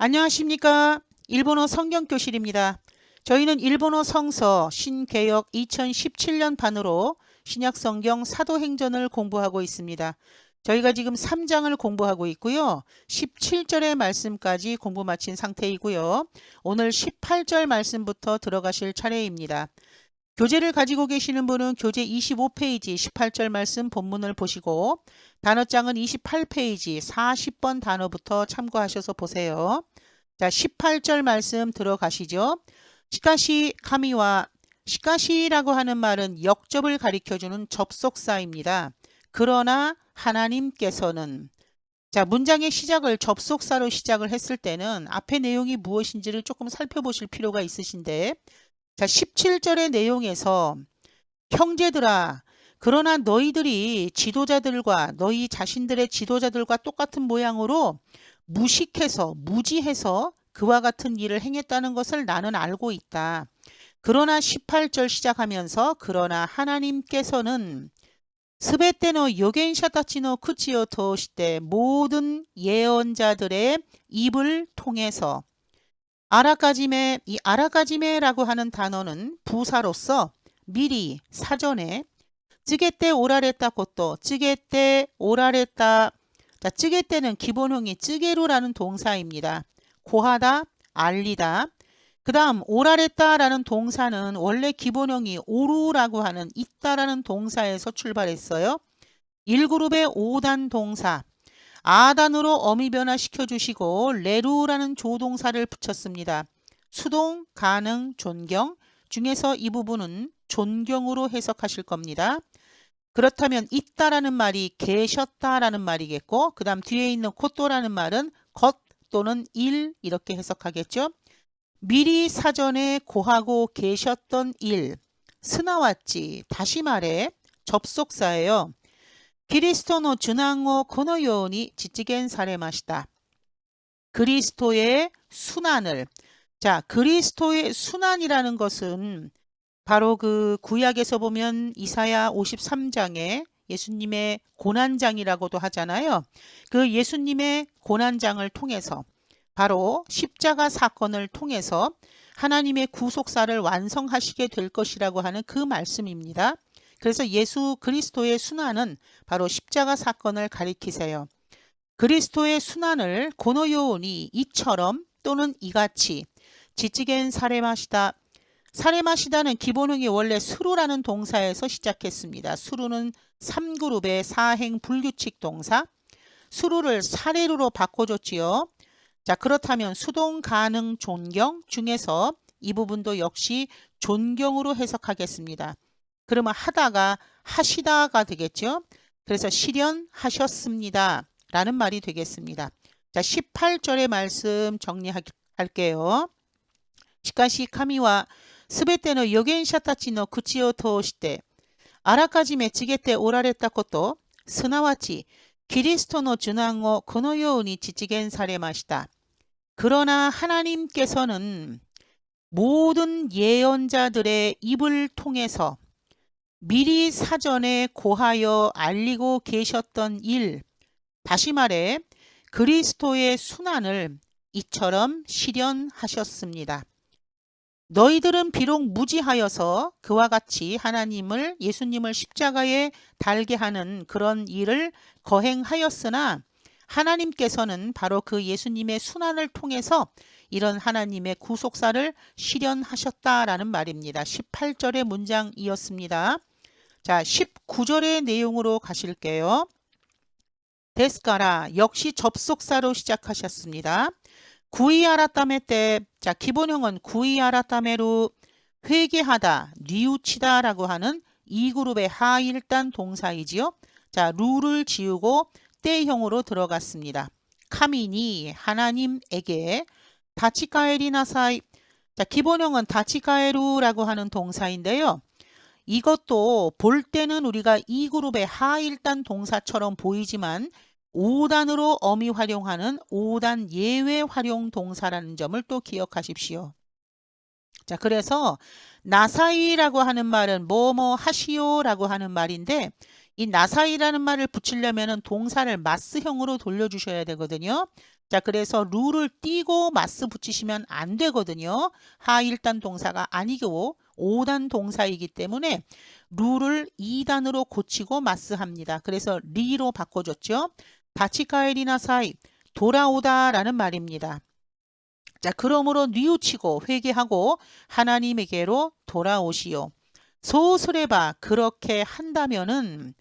안녕하십니까. 일본어 성경교실입니다. 저희는 일본어 성서 신개역 2017년 반으로 신약성경 사도행전을 공부하고 있습니다. 저희가 지금 3장을 공부하고 있고요. 17절의 말씀까지 공부 마친 상태이고요. 오늘 18절 말씀부터 들어가실 차례입니다. 교재를 가지고 계시는 분은 교재 25페이지 18절 말씀 본문을 보시고 단어장은 28페이지 40번 단어부터 참고하셔서 보세요. 자, 18절 말씀 들어가시죠. 시카시 카미와 시카시라고 하는 말은 역접을 가리켜주는 접속사입니다. 그러나 하나님께서는 자, 문장의 시작을 접속사로 시작을 했을 때는 앞의 내용이 무엇인지를 조금 살펴보실 필요가 있으신데 자, 17절의 내용에서 형제들아 그러나 너희들이 지도자들과 너희 자신들의 지도자들과 똑같은 모양으로 무식해서 무지해서 그와 같은 일을 행했다는 것을 나는 알고 있다. 그러나 18절 시작하면서 그러나 하나님께서는 스베테노 요겐샤타치노 쿠치오 토시때 모든 예언자들의 입을 통해서 아라까지메 이 아라까지메라고 하는 단어는 부사로서 미리 사전에 찌게때 오라레따 것도 찌게때 오라레따 자 찌게때는 기본형이 찌게로라는 동사입니다. 고하다 알리다 그 다음 오라레따라는 동사는 원래 기본형이 오루라고 하는 있다라는 동사에서 출발했어요. 1그룹의 5단 동사 아단으로 어미 변화시켜 주시고 레루라는 조동사를 붙였습니다. 수동, 가능, 존경 중에서 이 부분은 존경으로 해석하실 겁니다. 그렇다면 있다라는 말이 계셨다라는 말이겠고 그 다음 뒤에 있는 코또라는 말은 것 또는 일 이렇게 해석하겠죠. 미리 사전에 고하고 계셨던 일 스나왔지 다시 말해 접속사예요. 그리스도노 준항오 코노요니 지찌겐 사레마시다. 그리스도의 순환을 자 그리스도의 순환이라는 것은 바로 그 구약에서 보면 이사야 53장에 예수님의 고난장이라고도 하잖아요. 그 예수님의 고난장을 통해서 바로 십자가 사건을 통해서 하나님의 구속사를 완성하시게 될 것이라고 하는 그 말씀입니다. 그래서 예수 그리스도의 순환은 바로 십자가 사건을 가리키세요. 그리스도의 순환을 고노요온이 이처럼 또는 이같이 지찌겐 사레마시다. 사레마시다는 기본형이 원래 수루라는 동사에서 시작했습니다. 수루는 3그룹의 사행 불규칙 동사. 수루를 사례루로 바꿔줬지요. 자, 그렇다면 수동 가능 존경 중에서 이 부분도 역시 존경으로 해석하겠습니다. 그러면 하다가 하시다가 되겠죠. 그래서 실현하셨습니다. 라는 말이 되겠습니다. 자, 18절의 말씀 정리할게요. 시카시 카미와 스베테노 요겐샤타치노 구치오 토시테 사레마시다. 그러나 하나님께서는 모든 예언자들의 입을 통해서 미리 사전에 고하여 알리고 계셨던 일, 다시 말해 그리스도의 순환을 이처럼 실현하셨습니다. 너희들은 비록 무지하여서 그와 같이 하나님을 예수님을 십자가에 달게 하는 그런 일을 거행하였으나 하나님께서는 바로 그 예수님의 순환을 통해서 이런 하나님의 구속사를 실현하셨다라는 말입니다. 18절의 문장이었습니다. 자, 19절의 내용으로 가실게요. 데스카라 역시 접속사로 시작하셨습니다. 구이 아라따메 때, 자, 기본형은 구이 아라따메로 회개하다, 뉘우치다 라고 하는 이 그룹의 하일단 동사이지요. 자, 룰을 지우고 때형으로 들어갔습니다. 카미니 하나님에게 다치카에리나사이 자 기본형은 다치카에루라고 하는 동사인데요. 이것도 볼 때는 우리가 이 그룹의 하일단 동사처럼 보이지만 5단으로 어미 활용하는 5단 예외 활용 동사라는 점을 또 기억하십시오. 자, 그래서 나사이라고 하는 말은 뭐뭐 하시오라고 하는 말인데 이 나사이라는 말을 붙이려면은 동사를 마스형으로 돌려주셔야 되거든요. 자, 그래서 룰을 띄고 마스 붙이시면 안 되거든요. 하일단 동사가 아니고 5단 동사이기 때문에 룰을 2단으로 고치고 마스합니다. 그래서 리로 바꿔줬죠. 다치카에리나 사이 돌아오다 라는 말입니다. 자, 그러므로 뉘우치고 회개하고 하나님에게로 돌아오시오. 소스레바 그렇게 한다면은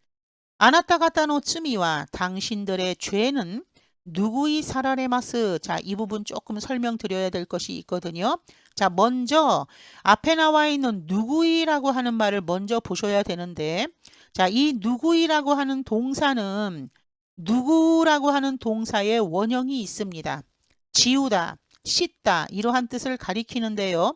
아나타 가타노 츠미와 당신들의 죄는 누구이 사라레마스. 자, 이 부분 조금 설명드려야 될 것이 있거든요. 자, 먼저 앞에 나와 있는 누구이라고 하는 말을 먼저 보셔야 되는데 자, 이 누구이라고 하는 동사는 누구라고 하는 동사의 원형이 있습니다. 지우다, 씻다 이러한 뜻을 가리키는데요.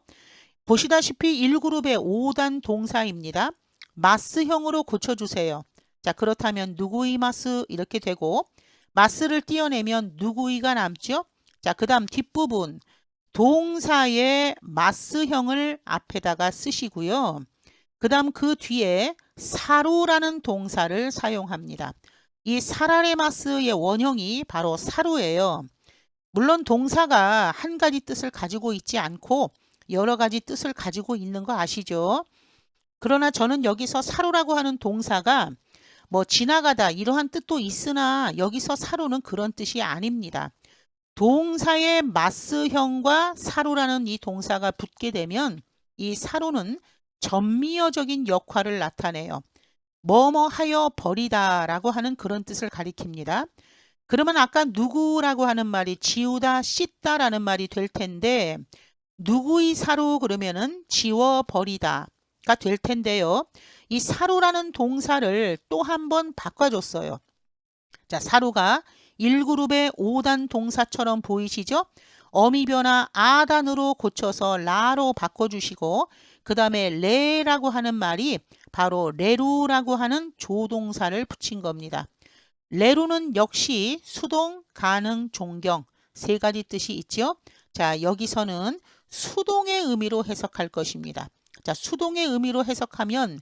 보시다시피 1그룹의 5단 동사입니다. 마스형으로 고쳐주세요. 자 그렇다면 누구이 마스 이렇게 되고 마스를 띄어내면 누구이가 남죠. 자 그 다음 뒷부분 동사의 마스형을 앞에다가 쓰시고요. 그 다음 그 뒤에 사루라는 동사를 사용합니다. 이 사라레마스의 원형이 바로 사루예요. 물론 동사가 한 가지 뜻을 가지고 있지 않고 여러 가지 뜻을 가지고 있는 거 아시죠? 그러나 저는 여기서 사루라고 하는 동사가 뭐 지나가다 이러한 뜻도 있으나 여기서 사루는 그런 뜻이 아닙니다. 동사의 마스형과 사루라는 이 동사가 붙게 되면 이 사루는 전미어적인 역할을 나타내요. 뭐뭐 하여 버리다 라고 하는 그런 뜻을 가리킵니다. 그러면 아까 누구라고 하는 말이 지우다 씻다 라는 말이 될 텐데 누구의 사루 그러면은 지워 버리다가 될 텐데요. 이 사루라는 동사를 또 한 번 바꿔줬어요. 자, 사루가 1그룹의 5단 동사처럼 보이시죠? 어미 변화 아단으로 고쳐서 라로 바꿔주시고 그 다음에 레라고 하는 말이 바로 레루라고 하는 조동사를 붙인 겁니다. 레루는 역시 수동, 가능, 존경 세 가지 뜻이 있죠. 자, 여기서는 수동의 의미로 해석할 것입니다. 자, 수동의 의미로 해석하면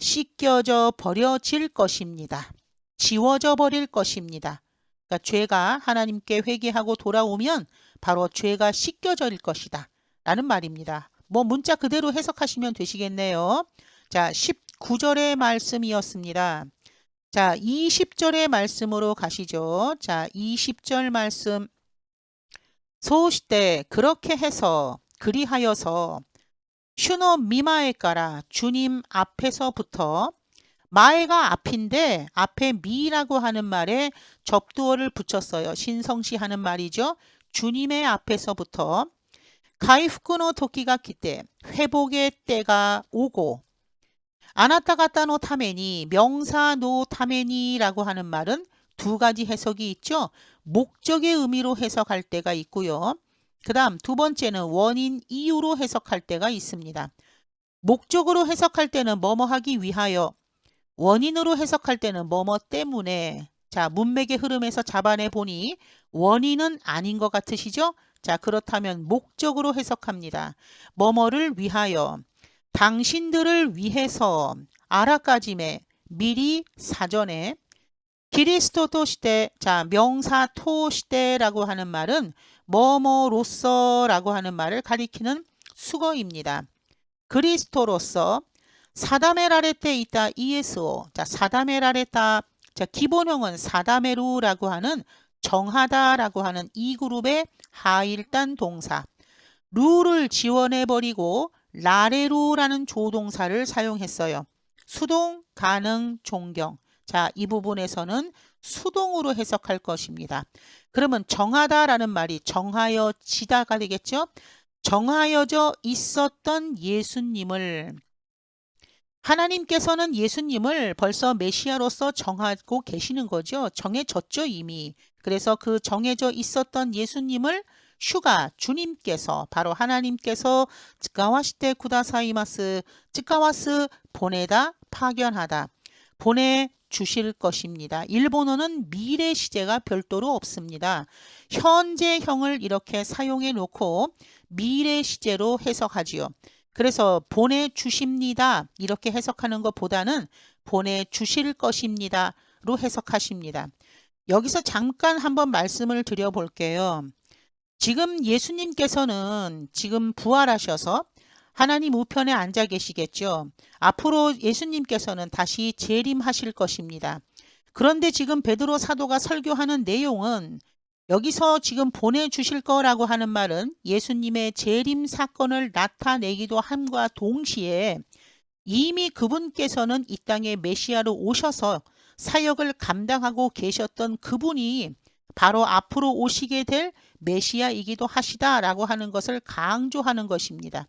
씻겨져 버려질 것입니다. 지워져 버릴 것입니다. 그러니까 죄가 하나님께 회개하고 돌아오면 바로 죄가 씻겨질 것이다. 라는 말입니다. 뭐 문자 그대로 해석하시면 되시겠네요. 자, 19절의 말씀이었습니다. 자, 20절의 말씀으로 가시죠. 자, 20절 말씀. 소시때 그렇게 해서 그리하여서 슈노 미마에 까라 주님 앞에서부터 마에가 앞인데 앞에 미라고 하는 말에 접두어를 붙였어요. 신성시 하는 말이죠. 주님의 앞에서부터 가이프쿠노 토끼가 기때 회복의 때가 오고 아나타가타노 타메니 명사 노 타메니라고 하는 말은 두 가지 해석이 있죠. 목적의 의미로 해석할 때가 있고요. 그 다음 두 번째는 원인 이유로 해석할 때가 있습니다. 목적으로 해석할 때는 뭐뭐 하기 위하여 원인으로 해석할 때는 뭐뭐 때문에 자 문맥의 흐름에서 잡아내 보니 원인은 아닌 것 같으시죠? 자 그렇다면 목적으로 해석합니다. 뭐뭐를 위하여 당신들을 위해서 아라까짐에 미리 사전에 기리스토토 시대 자 명사 토 시대라고 하는 말은 뭐뭐로서라고 하는 말을 가리키는 수거입니다. 그리스토로서 사다메라레테 있다 ESO 자 사다메라레타 자 기본형은 사다메루라고 하는 정하다라고 하는 이 그룹의 하일단 동사 루를 지원해 버리고 라레루라는 조동사를 사용했어요. 수동, 가능, 존경. 자, 이 부분에서는 수동으로 해석할 것입니다. 그러면 정하다라는 말이 정하여 지다가 되겠죠? 정하여져 있었던 예수님을 하나님께서는 예수님을 벌써 메시아로서 정하고 계시는 거죠. 정해졌죠, 이미. 그래서 그 정해져 있었던 예수님을 슈가 주님께서 바로 하나님께서 츠카와시테 쿠다사이마스 츠카와스 보내다 파견하다 보내 주실 것입니다. 일본어는 미래 시제가 별도로 없습니다. 현재형을 이렇게 사용해 놓고 미래 시제로 해석하지요. 그래서 보내주십니다. 이렇게 해석하는 것보다는 보내주실 것입니다 로 해석하십니다. 여기서 잠깐 한번 말씀을 드려볼게요. 지금 예수님께서는 지금 부활하셔서 하나님 우편에 앉아 계시겠죠. 앞으로 예수님께서는 다시 재림하실 것입니다. 그런데 지금 베드로 사도가 설교하는 내용은 여기서 지금 보내주실 거라고 하는 말은 예수님의 재림 사건을 나타내기도 함과 동시에 이미 그분께서는 이 땅에 메시아로 오셔서 사역을 감당하고 계셨던 그분이 바로 앞으로 오시게 될 메시아이기도 하시다라고 하는 것을 강조하는 것입니다.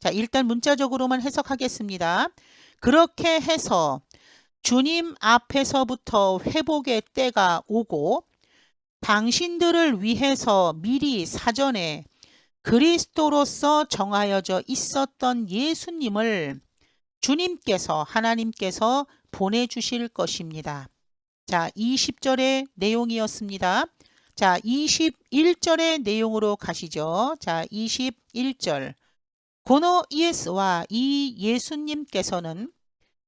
자, 일단 문자적으로만 해석하겠습니다. 그렇게 해서 주님 앞에서부터 회복의 때가 오고 당신들을 위해서 미리 사전에 그리스도로서 정하여져 있었던 예수님을 주님께서 하나님께서 보내주실 것입니다. 자, 20절의 내용이었습니다. 자, 21절의 내용으로 가시죠. 자, 21절. 고노 이에스와 이 예수님께서는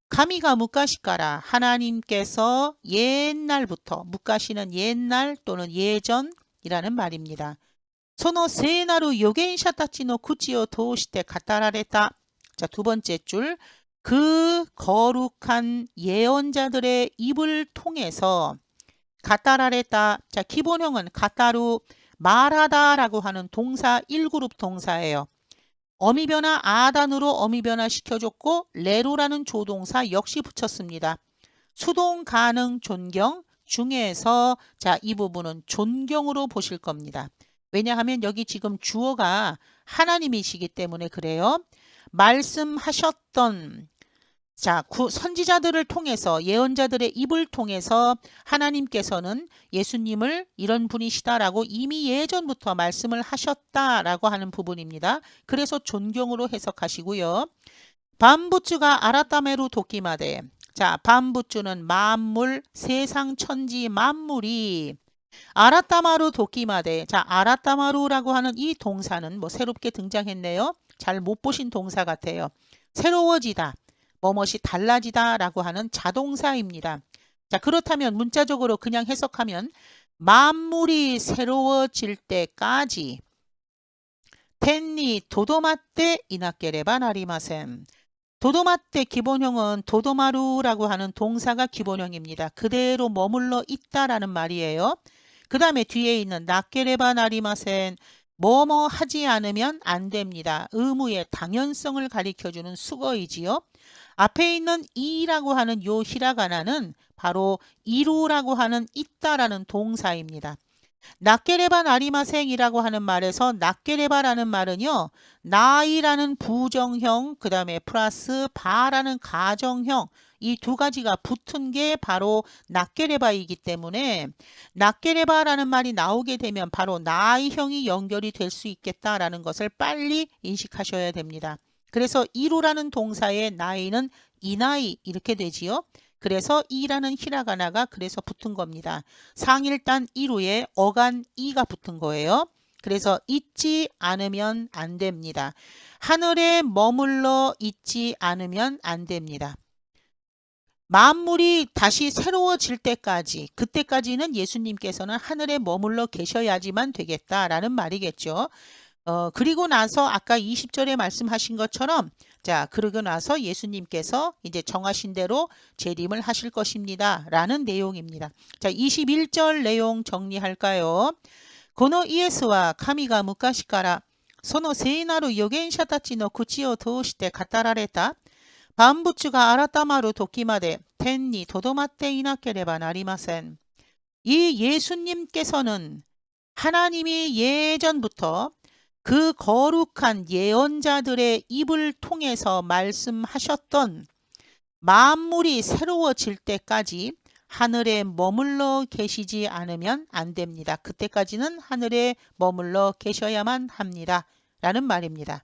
가미가 무가시까라 하나님께서 옛날부터 무가시는 옛날 또는 예전이라는 말입니다. 소노 세나루 요겐샤타치노 구치오 도시테 가타라레타 자, 두 번째 줄. 그 거룩한 예언자들의 입을 통해서 가타라레타 자, 기본형은 가타루 말하다라고 하는 동사 1그룹 동사예요. 어미 변화 아단으로 어미 변화 시켜줬고 레로라는 조동사 역시 붙였습니다. 수동 가능 존경 중에서 자 이 부분은 존경으로 보실 겁니다. 왜냐하면 여기 지금 주어가 하나님이시기 때문에 그래요. 말씀하셨던 자, 구, 선지자들을 통해서 예언자들의 입을 통해서 하나님께서는 예수님을 이런 분이시다라고 이미 예전부터 말씀을 하셨다라고 하는 부분입니다. 그래서 존경으로 해석하시고요. 반부츠가 아라타메루 도끼마데 자, 반부츠는 만물, 세상 천지 만물이 아라타마루 도끼마데 자, 아라타마루라고 하는 이 동사는 뭐 새롭게 등장했네요. 잘 못 보신 동사 같아요. 새로워지다. 뭐뭇이 달라지다 라고 하는 자동사입니다. 자, 그렇다면 문자적으로 그냥 해석하면 만물이 새로워질 때까지 텐니 도도마떼 이나케레바 나리마셈 도도마떼 기본형은 도도마루라고 하는 동사가 기본형입니다. 그대로 머물러 있다라는 말이에요. 그 다음에 뒤에 있는 나케레바 나리마센 뭐뭐 하지 않으면 안 됩니다. 의무의 당연성을 가리켜주는 수거이지요. 앞에 있는 이라고 하는 요 히라가나는 바로 이루라고 하는 있다라는 동사입니다. 낫게레바 나리마생이라고 하는 말에서 낫게레바라는 말은요. 나이라는 부정형 그 다음에 플러스 바라는 가정형 이 두 가지가 붙은 게 바로 낫게레바이기 때문에 낫게레바라는 말이 나오게 되면 바로 나이형이 연결이 될 수 있겠다라는 것을 빨리 인식하셔야 됩니다. 그래서 이루라는 동사의 나이는 이나이 이렇게 되지요. 그래서 이라는 히라가나가 그래서 붙은 겁니다. 상일단 이루에 어간 이가 붙은 거예요. 그래서 잊지 않으면 안 됩니다. 하늘에 머물러 있지 않으면 안 됩니다. 만물이 다시 새로워질 때까지 그때까지는 예수님께서는 하늘에 머물러 계셔야지만 되겠다라는 말이겠죠. 어, 그리고 나서 아까 20절에 말씀하신 것처럼 자, 그러고 나서 예수님께서 이제 정하신 대로 재림을 하실 것입니다. 라는 내용입니다. 자, 21절 내용 정리할까요? このイエスは神が昔からその聖なる預言者たちの口を通して語られた 万物が改まる時まで天にとどまっていなければなりません。이 예수님께서는 하나님이 예전부터 그 거룩한 예언자들의 입을 통해서 말씀하셨던 만물이 새로워질 때까지 하늘에 머물러 계시지 않으면 안 됩니다. 그때까지는 하늘에 머물러 계셔야만 합니다. 라는 말입니다.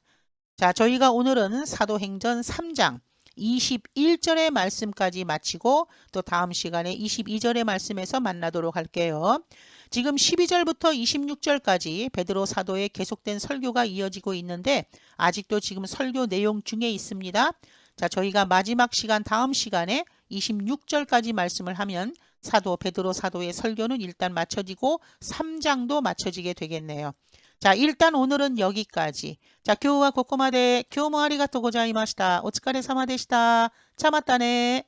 자, 저희가 오늘은 사도행전 3장 21절의 말씀까지 마치고 또 다음 시간에 22절의 말씀에서 만나도록 할게요. 지금 12절부터 26절까지 베드로 사도의 계속된 설교가 이어지고 있는데 아직도 지금 설교 내용 중에 있습니다. 자, 저희가 마지막 시간 다음 시간에 26절까지 말씀을 하면 사도 베드로 사도의 설교는 일단 마쳐지고 3장도 마쳐지게 되겠네요. 자, 일단 오늘은 여기까지. 자, 교우와 고코마데 교모 아리가또 고자이마시다. 오츠카레 사마 되시다. 참았다네.